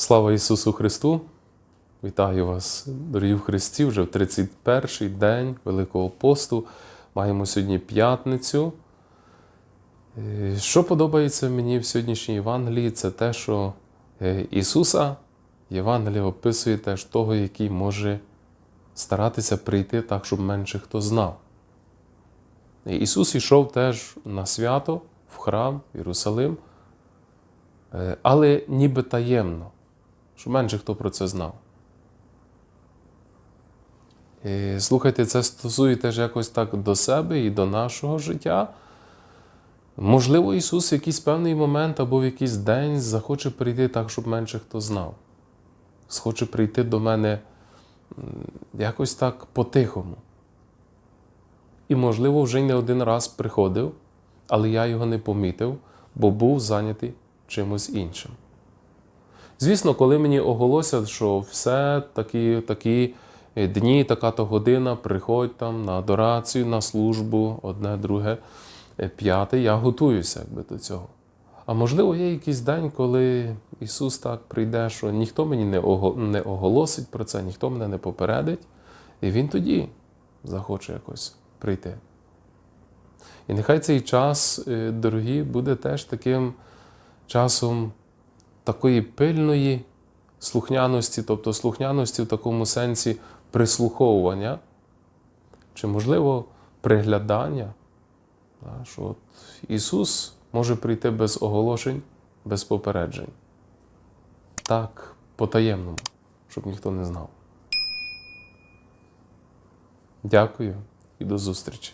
Слава Ісусу Христу! Вітаю вас, дорогі в Христі, вже в 31-й день Великого посту. Маємо сьогодні п'ятницю. Е, Що подобається мені в сьогоднішній Євангелії, це те, що е, Ісуса Євангеліє описує теж того, який може старатися прийти так, щоб менше хто знав. Ісус йшов теж на свято в храм в Єрусалим, е, але ніби таємно, щоб менше хто про це знав. І, слухайте, це стосує теж якось так до себе і до нашого життя. Можливо, Ісус в якийсь певний момент або в якийсь день захоче прийти так, щоб менше хто знав. Схоче прийти до мене якось так по-тихому. І, можливо, вже й не один раз приходив, але я його не помітив, бо був зайнятий чимось іншим. Звісно, коли мені оголосять, що все такі, такі е, дні, така-то година, приходь там на адорацію, на службу, одне, друге, е, п'яте, я готуюся якби, до цього. А можливо, є якийсь день, коли Ісус так прийде, що ніхто мені не оголосить про це, ніхто мене не попередить, і Він тоді захоче якось прийти. І нехай цей час, е, дорогі, буде теж таким часом такої пильної слухняності, тобто слухняності в такому сенсі прислуховування, чи, можливо, приглядання, да, що от Ісус може прийти без оголошень, без попереджень. Так, по-таємному, щоб ніхто не знав. Дякую і до зустрічі.